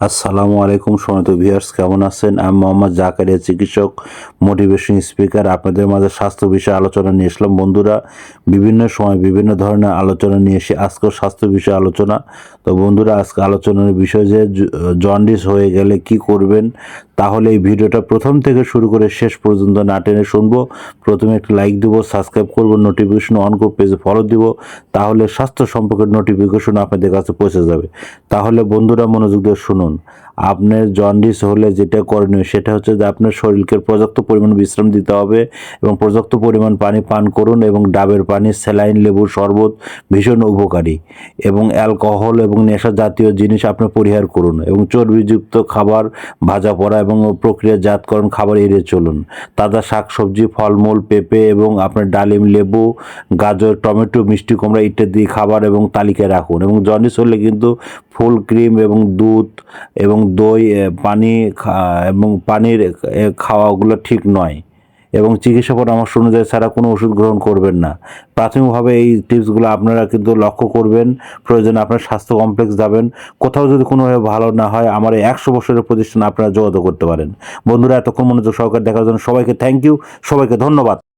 আসসালামু আলাইকুম সমিত ভিউয়ার্স, কেমন আছেন? আমি মোহাম্মদ জাকারিয়া, চিকিৎসক মোটিভেশন স্পিকার আপনাদের মাঝে স্বাস্থ্য বিষয়ে আলোচনা নিয়ে এসলাম বন্ধুরা, বিভিন্ন সময় বিভিন্ন ধরনের আলোচনা নিয়ে এসে আজকেও স্বাস্থ্য বিষয়ে আলোচনা। তো বন্ধুরা, আজকে আলোচনার বিষয় যে জন্ডিস হয়ে গেলে কি করবেন, তাহলে এই ভিডিওটা প্রথম থেকে শুরু করে শেষ পর্যন্ত না টেনে শুনব। প্রথমে একটা লাইক দিব সাবস্ক্রাইব করব নোটিফিকেশন অন করে পেজে ফলো দিব, তাহলে স্বাস্থ্য সম্পর্কের নোটিফিকেশন আপনাদের কাছে পৌঁছে যাবে। তাহলে বন্ধুরা মনোযোগ দিয়ে শুনুন। আপনার জন্ডিস হলে যেটা করণীয় সেটা হচ্ছে যে আপনার শরীরকে পর্যাপ্ত পরিমাণ বিশ্রাম দিতে হবে এবং পর্যাপ্ত পরিমাণ পানি পান করুন এবং ডাবের পানি, স্যালাইন, লেবুর শরবত ভীষণ উপকারী এবং অ্যালকোহল এবং নেশা জাতীয় জিনিস আপনি পরিহার করুন এবং চর্বিযুক্ত খাবার, ভাজা পড়া এবং প্রক্রিয়াজাতকরণ খাবার এড়িয়ে চলুন। তাজা শাকসবজি, ফলমূল, পেঁপে এবং আপনার ডালিম, লেবু, গাজর, টমেটো, মিষ্টি কুমড়া ইত্যাদি খাবার এবং তালিকায় রাখুন এবং জন্ডিস হলে কিন্তু ফুল, ক্রিম এবং দুধ এবং দই পানি এবং পানির খাওয়াগুলো ঠিক নয়। এবং চিকিৎসা পরামর্শ অনুযায়ী ছাড়া কোনো ওষুধ গ্রহণ করবেন না। প্রাথমিকভাবে এই টিপসগুলো আপনারা কিন্তু লক্ষ্য করবেন। প্রয়োজনে আপনার স্বাস্থ্য কমপ্লেক্স যাবেন। কোথাও যদি কোনোভাবে ভালো না হয়, আমার এই একশো বছরের প্রতিষ্ঠানে আপনারা যোগাযোগ করতে পারেন। বন্ধুরা, এতক্ষণ মনোযোগ সহকারে দেখার জন্য সবাইকে থ্যাংক ইউ সবাইকে ধন্যবাদ।